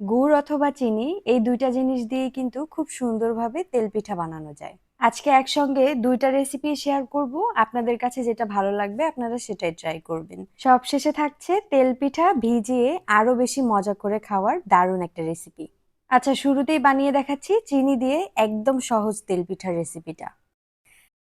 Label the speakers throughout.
Speaker 1: গুড় অথবা চিনি, এই দুইটা জিনিস দিয়ে কিন্তু খুব সুন্দরভাবে তেল পিঠা বানানো যায়। আজকে একসঙ্গে দুইটা রেসিপি শেয়ার করব। আপনাদের কাছে যেটা ভালো লাগবে, আপনারা সেটাই ট্রাই করবেন। সবশেষে থাকছে তেল পিঠা ভিজিয়ে আরও বেশি মজা করে খাওয়ার দারুণ একটা রেসিপি আচ্ছা শুরুতেই বানিয়ে দেখাচ্ছি চিনি দিয়ে একদম সহজ তেল পিঠার রেসিপিটা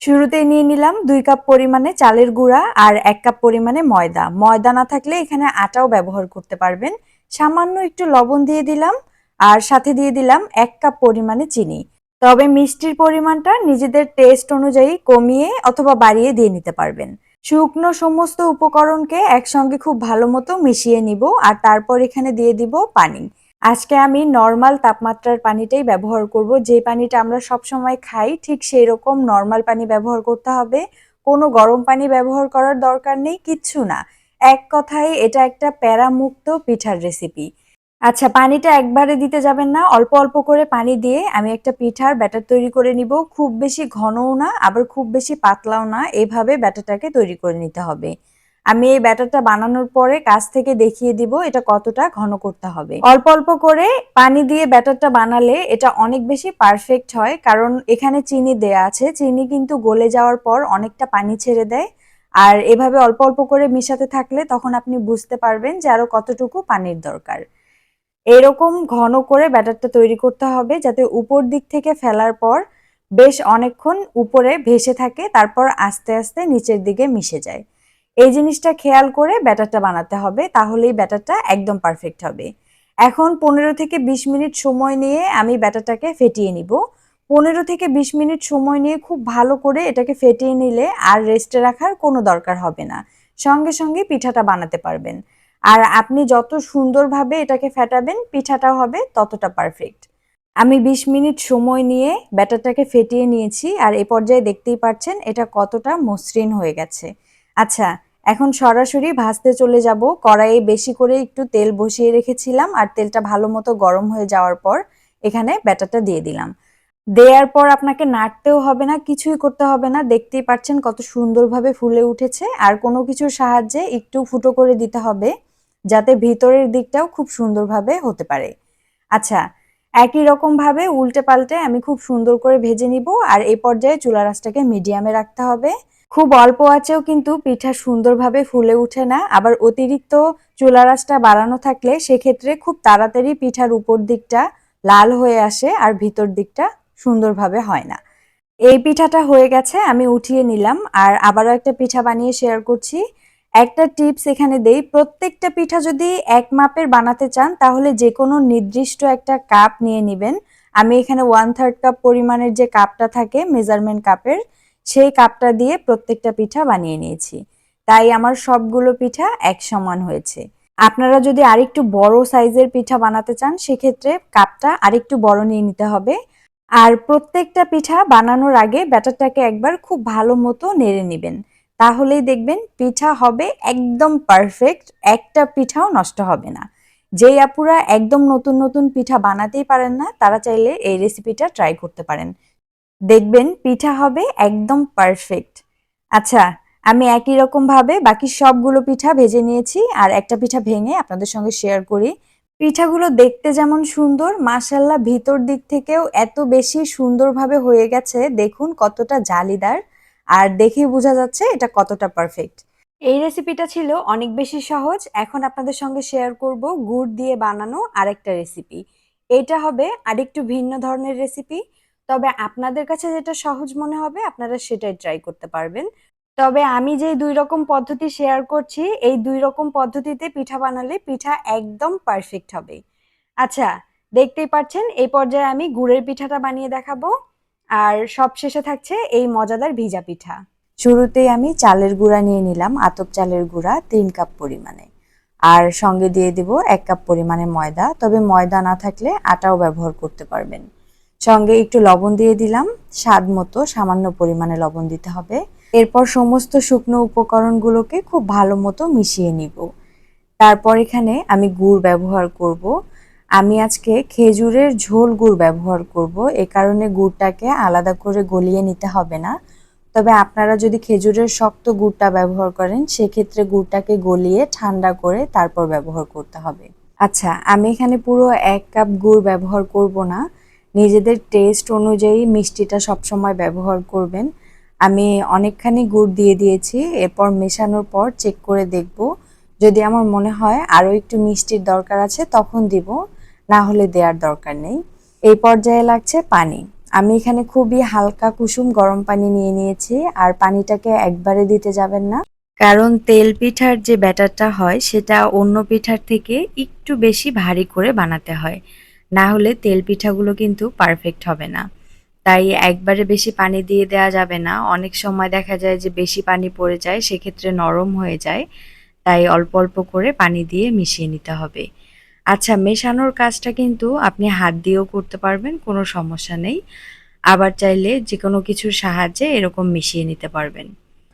Speaker 1: শুরুতেই নিয়ে নিলাম দুই কাপ পরিমাণে চালের গুঁড়া আর এক কাপ পরিমাণে ময়দা। ময়দা না থাকলে এখানে আটাও ব্যবহার করতে পারবেন। সামান্য একটু লবণ দিয়ে দিলাম আর সাথে দিয়ে দিলাম এক কাপ পরিমাণে চিনি। তবে মিষ্টির পরিমাণটা নিজেদের টেস্ট অনুযায়ী কমিয়ে অথবা বাড়িয়ে দিয়ে নিতে পারবেন। শুকনো সমস্ত উপকরণকে একসঙ্গে খুব ভালো মতো মিশিয়ে নিব আর তারপর এখানে দিয়ে দিব পানি। আজকে আমি নর্মাল তাপমাত্রার পানিটাই ব্যবহার করব। যে পানিটা আমরা সব সময় খাই, ঠিক সেই রকম নর্মাল পানি ব্যবহার করতে হবে। কোনো গরম পানি ব্যবহার করার দরকার নেই, কিচ্ছু না। এক কথায় এটা একটা প্যারামুক্ত পিঠার রেসিপি আচ্ছা পানিটা একবারে দিতে যাবেন না, অল্প অল্প করে পানি দিয়ে আমি একটা পিঠার ব্যাটার তৈরি করে নিব। খুব বেশি ঘনও না, আবার খুব বেশি পাতলাও না, এভাবে ব্যাটারটাকে তৈরি করে নিতে হবে। আমি এই ব্যাটারটা বানানোর পরে কাছ থেকে দেখিয়ে দিব এটা কতটা ঘন করতে হবে। অল্প অল্প করে পানি দিয়ে ব্যাটারটা বানালে এটা অনেক বেশি পারফেক্ট হয়, কারণ এখানে চিনি দেয়া আছে। চিনি কিন্তু গলে যাওয়ার পর অনেকটা পানি ছেড়ে দেয়। আর এভাবে অল্প অল্প করে মিশাতে থাকলে তখন আপনি বুঝতে পারবেন যে আরও কতটুকু পানির দরকার। এরকম ঘন করে ব্যাটারটা তৈরি করতে হবে যাতে উপর দিক থেকে ফেলার পর বেশ অনেকক্ষণ উপরে ভেসে থাকে, তারপর আস্তে আস্তে নিচের দিকে মিশে যায়। এই জিনিসটা খেয়াল করে ব্যাটারটা বানাতে হবে, তাহলেই ব্যাটারটা একদম পারফেক্ট হবে। এখন পনেরো থেকে বিশ মিনিট সময় নিয়ে আমি ব্যাটারটাকে ফেটিয়ে নিব। পনেরো থেকে বিশ মিনিট সময় নিয়ে খুব ভালো করে এটাকে ফেটিয়ে নিলে আর রেস্টে রাখার কোনো দরকার হবে না। সঙ্গে সঙ্গে পিঠাটা বানাতে পারবেন। আর আপনি যত সুন্দরভাবে এটাকে ফেটাবেন, পিঠাটাও হবে ততটা পারফেক্ট আমি বিশ মিনিট সময় নিয়ে ব্যাটারটাকে ফেটিয়ে নিয়েছি আর এ পর্যায়ে দেখতেই পাচ্ছেন এটা কতটা মসৃণ হয়ে গেছে। আচ্ছা এখন সরাসরি ভাজতে চলে যাব। কড়াইয়ে বেশি করে একটু তেল বসিয়ে রেখেছিলাম আর তেলটা ভালো মতো গরম হয়ে যাওয়ার পর এখানে ব্যাটারটা দিয়ে দিলাম। দেওয়ার পর আপনাকে নাড়তেও হবে না, কিছুই করতে হবে না। দেখতেই পাচ্ছেন কত সুন্দরভাবে ফুলে উঠেছে। আর কোনো কিছুর সাহায্যে একটু ফুটো করে দিতে হবে, যাতে ভিতরের দিকটাও খুব সুন্দরভাবে হতে পারে। আচ্ছা একই রকম ভাবে উল্টে পাল্টে আমি খুব সুন্দর করে ভেজে নিব। আর এই পর্যায়ে চুলা রাসটাকে মিডিয়ামে রাখতে হবে। খুব অল্প আঁচেও কিন্তু পিঠা সুন্দরভাবে ফুলে ওঠে না। আবার অতিরিক্ত চুলা রাসটা বাড়ানো থাকলে সেক্ষেত্রে খুব তাড়াতাড়ি পিঠার উপর দিকটা লাল হয়ে আসে আর ভিতর দিকটা সুন্দরভাবে হয় না। এই পিঠাটা হয়ে গেছে, আমি উঠিয়ে নিলাম আর আবারও একটা পিঠা বানিয়ে শেয়ার করছি। একটা টিপস এখানে দেই, প্রত্যেকটা পিঠা যদি এক মাপের বানাতে চান, তাহলে যে কোনো নির্দিষ্ট একটা কাপ নিয়ে নেবেন। আমি এখানে ওয়ান থার্ড কাপ পরিমাণের যে কাপটা থাকে মেজারমেন্ট কাপের সেই কাপটা দিয়ে প্রত্যেকটা পিঠা বানিয়ে নিয়েছি। তাই আমার সবগুলো পিঠা এক সমান হয়েছে। আপনারা যদি আরেকটু বড় সাইজের পিঠা বানাতে চান, সেক্ষেত্রে কাপটা আরেকটু বড় নিয়ে নিতে হবে। আর প্রত্যেকটা পিঠা বানানোর আগে ব্যাটারটাকে একবার খুব ভালো মতো নেড়ে নেবেন। তাহলেই দেখবেন পিঠা হবে একদম পারফেক্ট একটা পিঠাও নষ্ট হবে না। যেই আপুরা একদম নতুন নতুন পিঠা বানাতেই পারেন না, তারা চাইলে এই রেসিপিটা ট্রাই করতে পারেন। দেখবেন পিঠা হবে একদম পারফেক্ট আচ্ছা আমি একই রকম ভাবে বাকি সবগুলো পিঠা ভেজে নিয়েছি আর একটা পিঠা ভেঙে আপনাদের সঙ্গে শেয়ার করি। পিঠাগুলো দেখতে যেমন সুন্দর মাসাল্লাহ ভিতর দিক থেকেও এত বেশি সুন্দরভাবে হয়ে গেছে। দেখুন কতটা জালিদার। আর দেখেই বোঝা যাচ্ছে এটা কতটা পারফেক্ট এই রেসিপিটা ছিল অনেক বেশি সহজ। এখন আপনাদের সঙ্গে শেয়ার করব গুড় দিয়ে বানানো আরেকটা রেসিপি এটা হবে আরেকটু ভিন্ন ধরনের রেসিপি তবে আপনাদের কাছে যেটা সহজ মনে হবে, আপনারা সেটাই ট্রাই করতে পারবেন। তবে আমি যে দুই রকম পদ্ধতি শেয়ার করছি, এই দুই রকম পদ্ধতিতে পিঠা বানালে পিঠা একদম পারফেক্ট হবে। আচ্ছা দেখতেই পাচ্ছেন, এই পর্যায়ে আমি গুড়ের পিঠাটা বানিয়ে দেখাবো। আর সব শেষে থাকছে এই মজাদার ভিজা পিঠা। শুরুতেই আমি চালের গুঁড়া নিয়ে নিলাম, আতপ চালের গুঁড়া তিন কাপ পরিমাণে। আর সঙ্গে দিয়ে দিব এক কাপ পরিমাণে ময়দা, তবে ময়দা না থাকলে আটাও ব্যবহার করতে পারবেন। সঙ্গে একটু লবণ দিয়ে দিলাম, স্বাদ মতো সামান্য পরিমাণে লবণ দিতে হবে। এরপর সমস্ত শুকনো উপকরণগুলোকে খুব ভালো মতো মিশিয়ে নিব। তারপর এখানে আমি গুড় ব্যবহার করব। আমি আজকে খেজুরের ঝোল গুড় ব্যবহার করব। এ কারণে গুড়টাকে আলাদা করে গলিয়ে নিতে হবে না। তবে আপনারা যদি খেজুরের শক্ত গুড়টা ব্যবহার করেন, সেক্ষেত্রে গুড়টাকে গলিয়ে ঠান্ডা করে তারপর ব্যবহার করতে হবে। আচ্ছা আমি এখানে পুরো এক কাপ গুড় ব্যবহার করব না। নিজেদের টেস্ট অনুযায়ী মিষ্টিটা সবসময় ব্যবহার করবেন। আমি অনেকখানি গুড় দিয়ে দিয়েছি, এরপর মেশানোর পর চেক করে দেখব। যদি আমার মনে হয় আরও একটু মিষ্টির দরকার আছে, তখন দিব, না হলে দেওয়ার দরকার নেই। এই পর্যায়ে লাগছে পানি। আমি এখানে খুবই হালকা কুসুম গরম পানি নিয়ে নিয়েছি, আর পানিটাকে একবারে দিতে যাবেন না। কারণ তেল পিঠার যে ব্যাটারটা হয়, সেটা অন্য পিঠার থেকে একটু বেশি ভারী করে বানাতে হয়। না হলে তেল পিঠাগুলো কিন্তু পারফেক্ট হবে না। তাই একবারে বেশি পানি দিয়ে দেওয়া যাবে না। অনেক সময় দেখা যায় যে বেশি পানি পড়ে যায়, সেক্ষেত্রে নরম হয়ে যায়। তাই অল্প অল্প করে পানি দিয়ে মিশিয়ে নিতে হবে। আচ্ছা মেশানোর কাজটা কিন্তু আপনি হাত দিয়েও করতে পারবেন, কোনো সমস্যা নেই। আবার চাইলে যে কোনো কিছুর সাহায্যে এরকম মিশিয়ে নিতে পারবেন।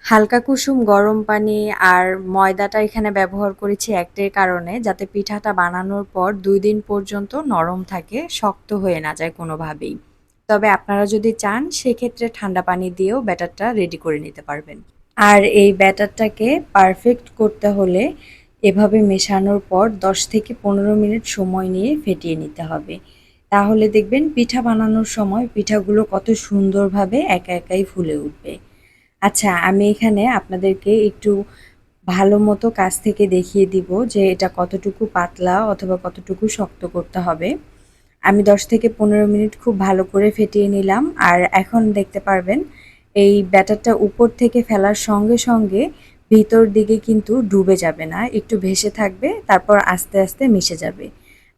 Speaker 1: হালকা কুসুম গরম পানি আর ময়দাটা এখানে ব্যবহার করেছি একটাই কারণে, যাতে পিঠাটা বানানোর পর দুই দিন পর্যন্ত নরম থাকে, শক্ত হয়ে না যায় কোনোভাবেই। তবে আপনারা যদি চান, সেক্ষেত্রে ঠান্ডা পানি দিয়েও ব্যাটারটা রেডি করে নিতে পারবেন। আর এই ব্যাটারটাকে পারফেক্ট করতে হলে এভাবে মেশানোর পর 10 থেকে পনেরো মিনিট সময় নিয়ে ফেটিয়ে নিতে হবে। তাহলে দেখবেন পিঠা বানানোর সময় পিঠাগুলো কত সুন্দরভাবে একা একাই ফুলে উঠবে। আচ্ছা আমি এখানে আপনাদেরকে একটু ভালো মতো কাছ থেকে দেখিয়ে দিব যে এটা কতটুকু পাতলা অথবা কতটুকু শক্ত করতে হবে। আমি 10 থেকে পনেরো মিনিট খুব ভালো করে ফেটিয়ে নিলাম। আর এখন দেখতে পারবেন, এই ব্যাটারটা উপর থেকে ফেলার সঙ্গে সঙ্গে ভিতর দিকে কিন্তু ডুবে যাবে না, একটু ভেসে থাকবে, তারপর আস্তে আস্তে মিশে যাবে।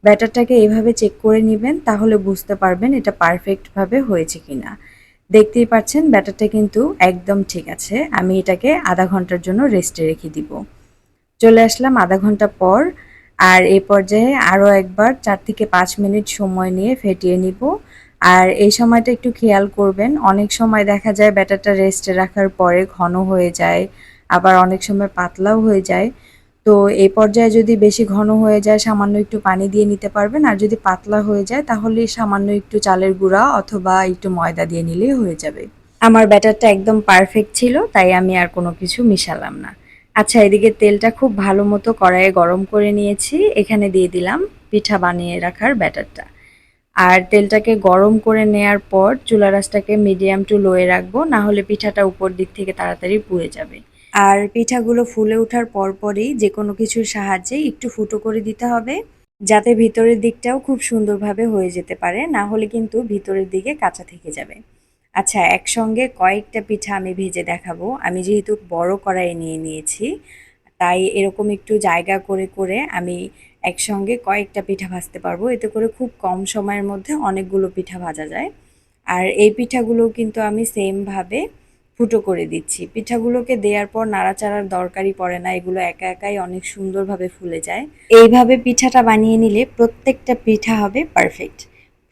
Speaker 1: ব্যাটারটাকে এভাবে চেক করে নেবেন, তাহলে বুঝতে পারবেন এটা পারফেক্টভাবে হয়েছে কিনা। দেখতেই পাচ্ছেন, ব্যাটারটা কিন্তু একদম ঠিক আছে, আমি এটাকে আধা ঘণ্টার জন্য রেস্টে রেখে দিব। চলে আসলাম আধা ঘণ্টা পর আর এই পর্যায়ে আরও একবার চার থেকে পাঁচ মিনিট সময় নিয়ে ফেটিয়ে নিব। আর এই সময়টা একটু খেয়াল করবেন, অনেক সময় দেখা যায় ব্যাটারটা রেস্টে রাখার পরে ঘন হয়ে যায়, আবার অনেক সময় পাতলাও হয়ে যায়। তো এই পর্যায়ে যদি বেশি ঘন হয়ে যায়, সামান্য একটু পানি দিয়ে নিতে পারবেন। আর যদি পাতলা হয়ে যায়, তাহলে সামান্য একটু চালের গুঁড়া অথবা একটু ময়দা দিয়ে নিলেই হয়ে যাবে। আমার ব্যাটারটা একদম পারফেক্ট ছিল, তাই আমি আর কোনো কিছু মিশালাম না। আচ্ছা এদিকে তেলটা খুব ভালো মতো কড়াইয়ে গরম করে নিয়েছি। এখানে দিয়ে দিলাম পিঠা বানিয়ে রাখার ব্যাটারটা। আর তেলটাকে গরম করে নেয়ার পর চুলা রাসটাকে মিডিয়াম টু লোয়ে রাখব, না হলে পিঠাটা উপর দিক থেকে তাড়াতাড়ি পুড়ে যাবে। আর পিঠাগুলো ফুলে ওঠার পরপরই যে কোনো কিছুর সাহায্যে একটু ফুটো করে দিতে হবে, যাতে ভিতরের দিকটাও খুব সুন্দরভাবে হয়ে যেতে পারে, না হলে কিন্তু ভিতরের দিকে কাঁচা থেকে যাবে। আচ্ছা একসঙ্গে কয়েকটা পিঠা আমি ভেজে দেখাবো। আমি যেহেতু বড় কড়াইয়ে নিয়ে নিয়েছি, তাই এরকম একটু জায়গা করে করে আমি একসঙ্গে কয়েকটা পিঠা ভাজতে পারব। এতে করে খুব কম সময়ের মধ্যে অনেকগুলো পিঠা ভাজা যায়। আর এই পিঠাগুলো কিন্তু আমি সেমভাবে ফুটো করে দিচ্ছি। পিঠাগুলোকে দেওয়ার পর নাড়াচাড়ার দরকারই পড়ে না, এগুলো একা একাই অনেক সুন্দরভাবে ফুলে যায়। এইভাবে পিঠাটা বানিয়ে নিলে প্রত্যেকটা পিঠা হবে পারফেক্ট।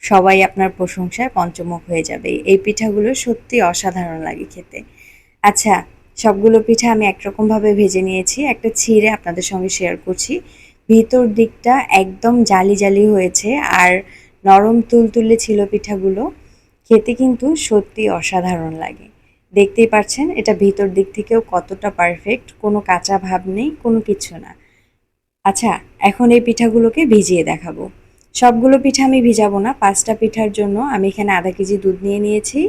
Speaker 1: সবাই আপনার প্রশংসায় পঞ্চমুখ হয়ে যাবে। এই পিঠাগুলো সত্যি অসাধারণ লাগে খেতে। আচ্ছা সবগুলো পিঠা আমি একরকমভাবে ভেজে নিয়েছি। একটা ছিঁড়ে আপনাদের সঙ্গে শেয়ার করছি। ভিতর দিকটা একদম জালি জালি হয়েছে আর নরম তুলতুলে ছিল পিঠাগুলো। খেতে কিন্তু সত্যি অসাধারণ লাগে। দেখতেই পাচ্ছেন, এটা ভিতর দিক থেকেও কতটা পারফেক্ট কোনো কাঁচা ভাব নেই, কোনো কিছু না। আচ্ছা এখন এই পিঠাগুলোকে ভিজিয়ে দেখাবো। সবগুলো পিঠা আমি ভিজাবো না, পাঁচটা পিঠার জন্য। আমি এখানে আধা কেজি দুধ নিয়ে নিয়েছি।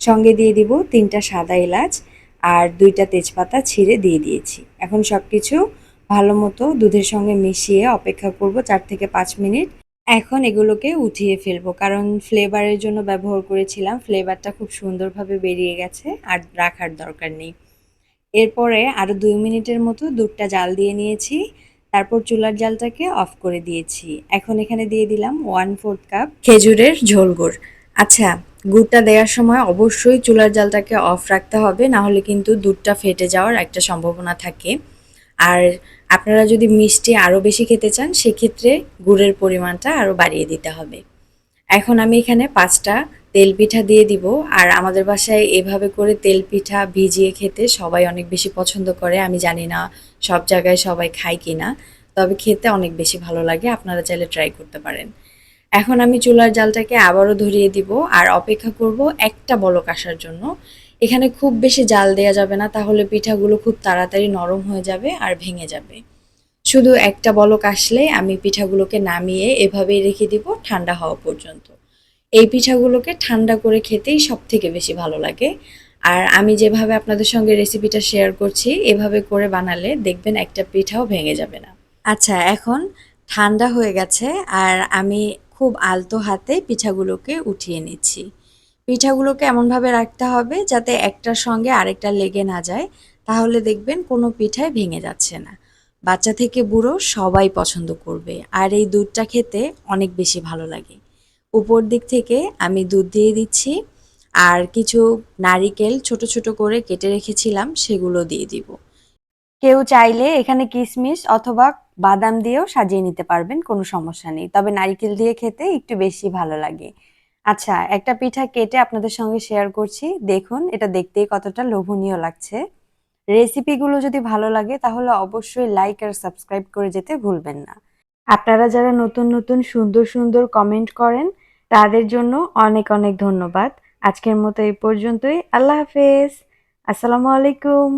Speaker 1: সঙ্গে দিয়ে দিব তিনটা সাদা এলাচ আর দুইটা তেজপাতা ছিঁড়ে দিয়ে দিয়েছি। এখন সব কিছু ভালো মতো দুধের সঙ্গে মিশিয়ে অপেক্ষা করব চার থেকে পাঁচ মিনিট। এখন এগুলোকে উঠিয়ে ফেলব, কারণ ফ্লেভারের জন্য ব্যবহার করেছিলাম। ফ্লেভারটা খুব সুন্দরভাবে বেরিয়ে গেছে আর রাখার দরকার নেই। এরপরে আরও দুই মিনিটের মতো দুধটা জাল দিয়ে নিয়েছি। তারপর চুলার জালটাকে অফ করে দিয়েছি। এখন এখানে দিয়ে দিলাম ওয়ান ফোর্থ কাপ খেজুরের ঝোল গুড়। আচ্ছা গুড়টা দেওয়ার সময় অবশ্যই চুলার জালটাকে অফ রাখতে হবে, না হলে কিন্তু দুধটা ফেটে যাওয়ার একটা সম্ভাবনা থাকে। আর আপনারা যদি মিষ্টি আরও বেশি খেতে চান, সেক্ষেত্রে গুড়ের পরিমাণটা আরও বাড়িয়ে দিতে হবে। এখন আমি এখানে পাঁচটা তেল পিঠা দিয়ে দিব। আর আমাদের বাসায় এভাবে করে তেল পিঠা ভিজিয়ে খেতে সবাই অনেক বেশি পছন্দ করে। আমি জানি না সব জায়গায় সবাই খায় কি না তবে খেতে অনেক বেশি ভালো লাগে। আপনারা চাইলে ট্রাই করতে পারেন। এখন আমি চুলার জালটাকে আবারও ধরিয়ে দিব আর অপেক্ষা করব একটা বলক আসার জন্য। এখানে খুব বেশি জাল দেওয়া যাবে না, তাহলে পিঠাগুলো খুব তাড়াতাড়ি নরম হয়ে যাবে আর ভেঙে যাবে। শুধু একটা বলক আসলে আমি পিঠাগুলোকে নামিয়ে এভাবেই রেখে দিব ঠান্ডা হওয়া পর্যন্ত। এই পিঠাগুলোকে ঠান্ডা করে খেতেই সব থেকে বেশি ভালো লাগে। আর আমি যেভাবে আপনাদের সঙ্গে রেসিপিটা শেয়ার করছি, এভাবে করে বানালে দেখবেন একটা পিঠাও ভেঙে যাবে না। আচ্ছা এখন ঠান্ডা হয়ে গেছে আর আমি খুব আলতো হাতে পিঠাগুলোকে উঠিয়ে নিচ্ছি। পিঠাগুলোকে এমনভাবে রাখতে হবে যাতে একটার সঙ্গে আরেকটা লেগে না যায়, তাহলে দেখবেন কোনো পিঠাই ভেঙে যাচ্ছে না। বাচ্চা থেকে বুড়ো সবাই পছন্দ করবে আর এই দুধটা খেতে অনেক বেশি ভালো লাগে। উপর দিক থেকে আমি দুধ দিয়ে দিচ্ছি। আর কিছু নারিকেল ছোট ছোট করে কেটে রেখেছিলাম, সেগুলো দিয়ে দিব। কেউ চাইলে এখানে কিশমিশ অথবা বাদাম দিয়েও সাজিয়ে নিতে পারবেন, কোনো সমস্যা নেই। তবে নারিকেল দিয়ে খেতে একটু বেশি ভালো লাগে। আচ্ছা একটা পিঠা কেটে আপনাদের সঙ্গে শেয়ার করছি। দেখুন, এটা দেখতেই কতটা লোভনীয় লাগছে। রেসিপিগুলো যদি ভালো লাগে, তাহলে অবশ্যই লাইক আর সাবস্ক্রাইব করে যেতে ভুলবেন না। আপনারা যারা নতুন নতুন, সুন্দর সুন্দর কমেন্ট করেন তাদের জন্য অনেক অনেক ধন্যবাদ। আজকের মতো এই পর্যন্তই। আল্লাহ হাফেজ। আসসালামু আলাইকুম।